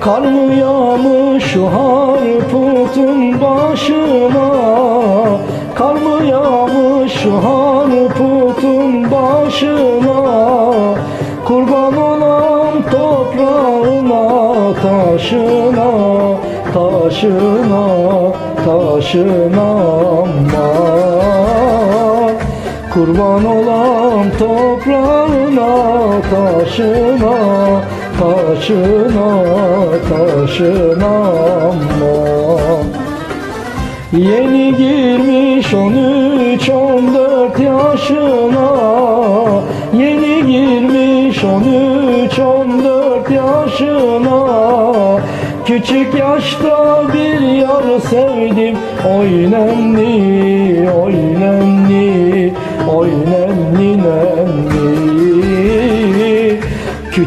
Kar mı yağmış harputun başına Kar mı yağmış harputun başına Kurban olam toprağına taşına Taşına taşına aman Kurban olam toprağına taşına Taşına taşına aman Yeni girmiş on üç on dört yaşına. Yeni girmiş on üç on dört yaşına. Küçük yaşta bir yar sevdim Oy nenni, oy nenni, oy nenni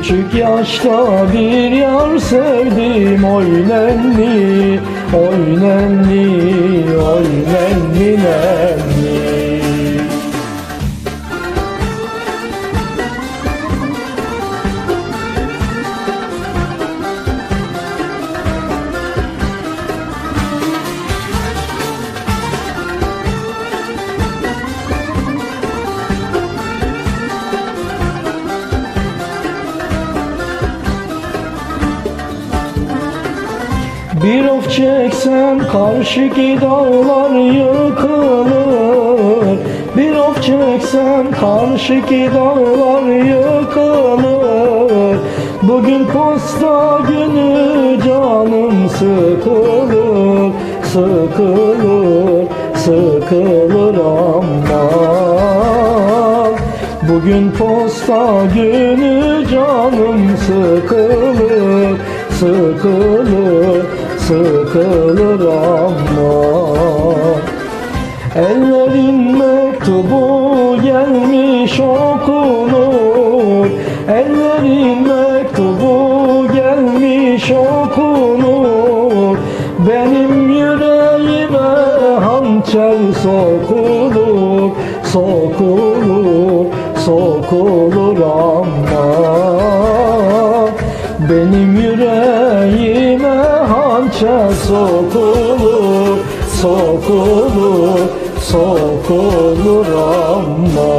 Küçük yaşta bir yar sevdim Oy nenni, oy nenni, oy nenni nenni Bir of çeksem karşıki dağlar yıkılır. Bir of çeksem karşıki dağlar yıkılır. Bugün posta günü canım sıkılır. Sıkılır, sıkılır ama. Bugün posta günü canım sıkılır. Sıkılır, sıkılır ama Ellerin mektubu gelmiş okunur. Ellerin mektubu gelmiş okunur. Benim yüreğime hançer sokulur Sokulur, sokulur ama başa sokulur Sokulur, sokulur aman